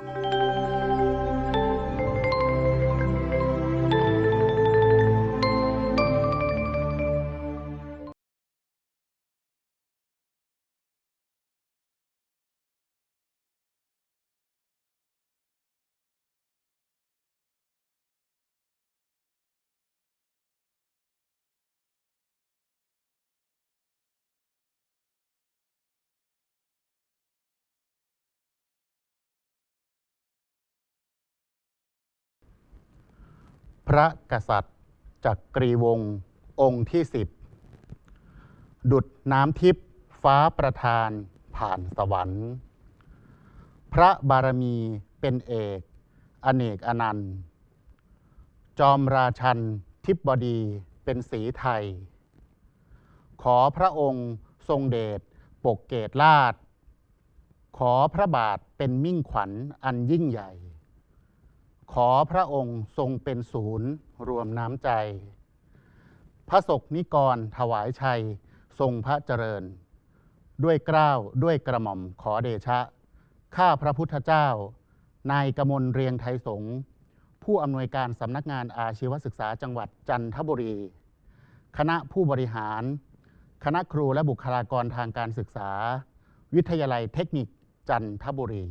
you พระกษัตริย์จักกรีวงศ์องค์ที่สิบดุดน้ำทิพย์ฟ้าประทานผ่านสวรรค์ พระบารมีเป็นเอกอเนกอนันต์ จอมราชันทิพบดีเป็นสีไทย ขอพระองค์ทรงเดชปกเกตลาด ขอพระบาทเป็นมิ่งขวัญอันยิ่งใหญ่ ขอพระองค์ทรงเป็นศูนย์รวมน้ำใจ พระศกนิกรถวายชัย ทรงพระเจริญ ด้วยเกล้าวด้วยกระหม่อมขอเดชะ ข้าพระพุทธเจ้า นายกมลเรียงไทยสงฆ์ผู้อำนวยการสำนักงานอาชีวศึกษาจังหวัดจันทบุรี คณะผู้บริหาร คณะครูและบุคลากรทางการศึกษา วิทยาลัยเทคนิคจันทบุรี